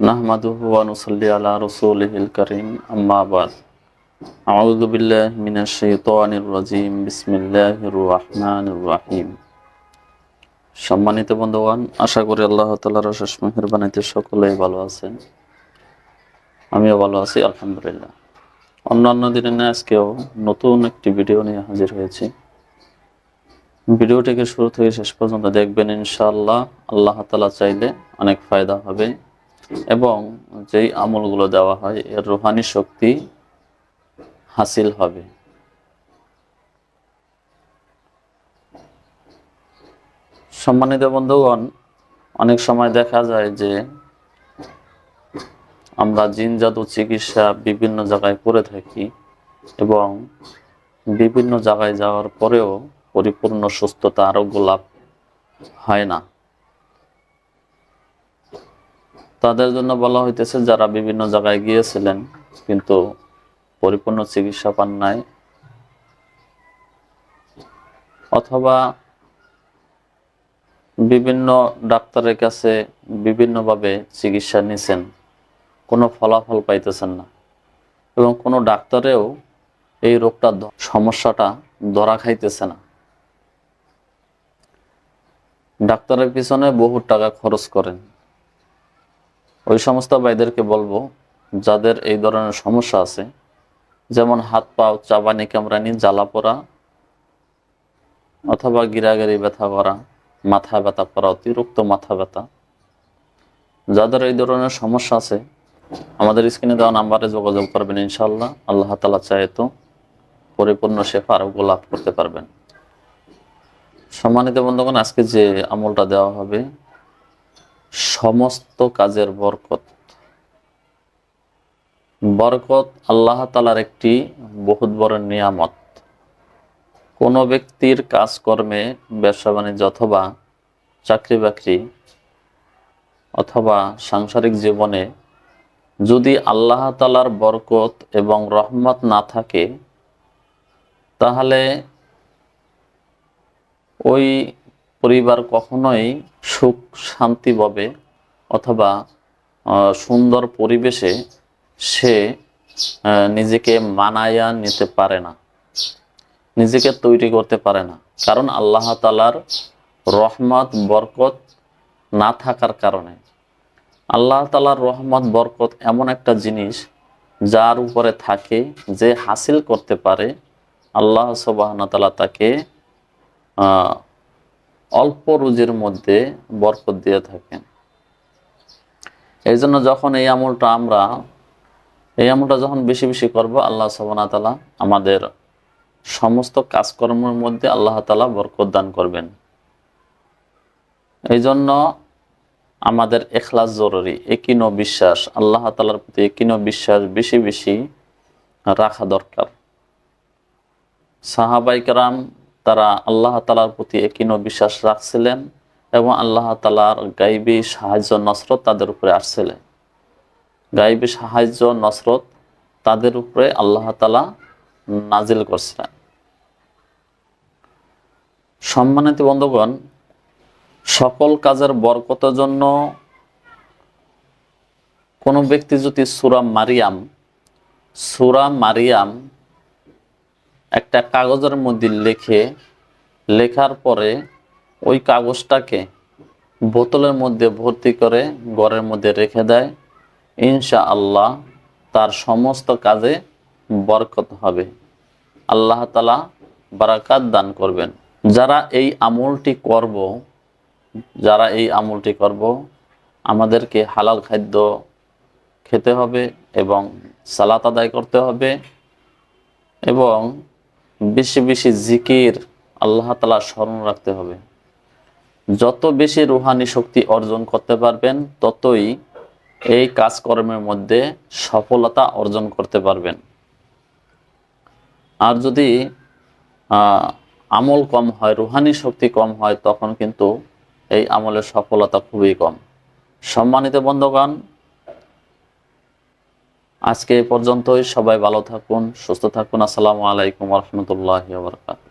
নাহমাদুহু নুসাল্লি আলা রাসূলিহিল কারীম আম্মা বাদ আউযু বিল্লাহি মিনাশ শাইতানির রাজীম সম্মানিত বন্ধুগণ, আশা করি আল্লাহ শেষ অশেষ মেহেরবানিতে সকলেই ভালো আছেন। আমিও ভালো আছি, আলহামদুলিল্লাহ। অন্যান্য দিনের না, আজকেও নতুন একটি ভিডিও নিয়ে হাজির হয়েছি। ভিডিওটিকে শুরু থেকে শেষ পর্যন্ত দেখবেন, ইনশাআল্লাহ আল্লাহ তাআলা চাইলে অনেক ফায়দা হবে। এবং যেই আমলগুলো দেওয়া হয়, এর রুহানি শক্তি হাসিল হবে। সম্মানিত বন্ধুগণ, অনেক সময় দেখা যায় যে আমরা জিন জাদু চিকিৎসা বিভিন্ন জায়গায় করে থাকি এবং বিভিন্ন জায়গায় যাওয়ার পরেও পরিপূর্ণ সুস্থতা, আরোগ্য লাভ হয় না। তাদের জন্য বলা হইতেছে যারা বিভিন্ন জায়গায় গিয়েছিলেন, কিন্তু পরিপূর্ণ চিকিৎসা পান নাই। অথবা বিভিন্ন ডাক্তারের কাছে বিভিন্নভাবে চিকিৎসা নিছেন, কোনো ফলাফল পাইতেছেন না। এবং কোনো ডাক্তারেও এই রোগটা সমস্যাটা ধরা খাইতেছে না। ডাক্তারের পিছনে বহু টাকা খরচ করেন। ওই সমস্ত ভাইদেরকে বলব, যাদের এই ধরনের সমস্যা আছে, যেমন হাত পাও চাবানি কামরানি জ্বালা পোড়া, অথবা গিরাগিরি ব্যথা করা, মাথা ব্যথা করা, অতিরিক্ত মাথা ব্যথা, যাদের এই ধরনের সমস্যা আছে, আমাদের স্ক্রিনে দেওয়া নাম্বারে যোগাযোগ করবেন ইনশাল্লাহ আল্লাহ তালা চায় তো পরিপূর্ণ শেফা আরোগ্য লাভ করতে পারবেন। সম্মানিত বন্ধুগণ, আজকে যে আমলটা দেওয়া হবে সমস্ত কাজের বরকত। বরকত আল্লাহ তালার একটি বহুত বড় নিয়ামত। কোনো ব্যক্তির কাজকর্মে, ব্যবসা বাণিজ্য অথবা চাকরি বাকরি অথবা সাংসারিক জীবনে যদি আল্লাহ তালার বরকত এবং রহমত না থাকে, তাহলে ওই পরিবার কখনোই সুখ শান্তি পাবে অথবা সুন্দর পরিবেশে সে নিজেকে মানায়া নিতে পারে না। নিজেকে তৈরি করতে পারে না। কারণ আল্লাহ তালার রহমত, বরকত না থাকার কারণে। আল্লাহ তালার রহমত, বরকত এমন একটা জিনিস যার উপরে থাকে যে হাসিল করতে পারে। আল্লাহ তালা তাকে অল্প রুজির মধ্যে বরকত দিয়ে থাকেন। এই জন্য যখন এই আমলটা আমরা, এই আমলটা যখন বেশি বেশি করব, আল্লাহ সবানা তালা আমাদের সমস্ত কাজকর্মের মধ্যে আল্লাহ তালা বরকত দান করবেন। এই জন্য আমাদের এখলাস জরুরি একিনো বিশ্বাস আল্লাহ তালার প্রতি একিনো বিশ্বাস বেশি বেশি রাখা দরকার। সাহাবাইকারাম তারা আল্লাহ তালার প্রতি একিনো বিশ্বাস রাখছিলেন। এবং আল্লাহ তালার গাইবী সাহায্য নসরত তাদের উপরে আসছিলেন গাইবী সাহায্য নসরত তাদের উপরে আল্লাহ তালা নাজিল করছিলেন। সম্মানিত বন্ধুগণ, সকল কাজের বরকতের জন্য কোনো ব্যক্তি যদি সুরা মারিয়াম সুরা মারিয়াম একটা কাগজের মধ্যে লেখে, লেখার পরে ওই কাগজটাকে বোতলের মধ্যে ভর্তি করে ঘরের মধ্যে রেখে দেয়। ইনশা আল্লাহ তার সমস্ত কাজে বরকত হবে। আল্লাহ তালা বারাকাত দান করবেন। যারা এই আমলটি করব, যারা এই আমলটি করব, আমাদেরকে হালাল খাদ্য খেতে হবে এবং সালাত আদায় করতে হবে এবং বেশি বেশি জিকির আল্লাহ তালা স্মরণ রাখতে হবে। যত বেশি রুহানি শক্তি অর্জন করতে পারবেন, ততই এই কাজকর্মের মধ্যে সফলতা অর্জন করতে পারবেন। আর যদি আমল কম হয়, রুহানি শক্তি কম হয়, তখন কিন্তু এই আমলের সফলতা খুবই কম। সম্মানিত বন্ধুগণ, আজকে এ পর্যন্তই। সবাই ভালো থাকুন, সুস্থ থাকুন। আসসালামু আলাইকুম রহমতুল্লাহ বরকাত